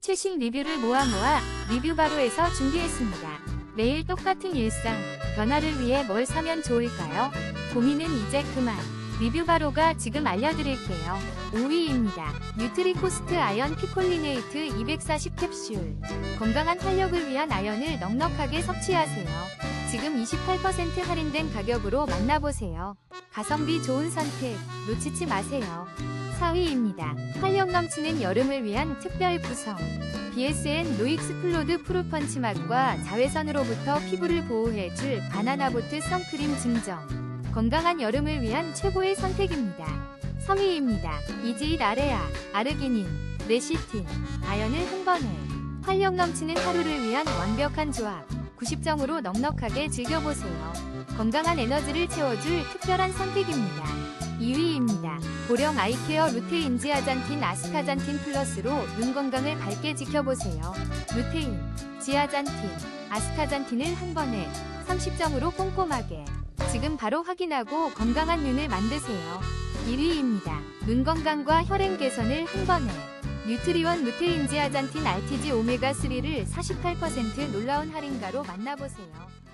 최신 리뷰를 모아 모아 리뷰바로에서 준비했습니다. 매일 똑같은 일상, 변화를 위해 뭘 사면 좋을까요? 고민은 이제 그만. 리뷰바로가 지금 알려드릴게요. 5위입니다. 뉴트리코스트 아연 피콜리네이트 240 캡슐. 건강한 활력을 위한 아연을 넉넉하게 섭취하세요. 지금 28% 할인된 가격으로 만나보세요. 가성비 좋은 선택, 놓치지 마세요. 4위입니다. 활력 넘치는 여름을 위한 특별 구성. BSN 노익스플로드 프루펀치 맛과 자외선으로부터 피부를 보호해줄 바나나보트 선크림 증정. 건강한 여름을 위한 최고의 선택입니다. 3위입니다. 이지잇 아레아, 아르기닌, 레시틴, 아연을 한 번에. 활력 넘치는 하루를 위한 완벽한 조합. 90점으로 넉넉하게 즐겨보세요. 건강한 에너지를 채워줄 특별한 선택입니다. 2위입니다. 고령 아이케어 루테인 지 아잔틴 아스타잔틴 플러스로 눈 건강을 밝게 지켜보세요. 루테인, 지아잔틴, 아스타잔틴을 한 번에 30점으로 꼼꼼하게. 지금 바로 확인하고 건강한 눈을 만드세요. 1위입니다. 눈 건강과 혈행 개선을 한 번에. 뉴트리원 루테인 지 아잔틴 RTG 오메가3를 48% 놀라운 할인가로 만나보세요.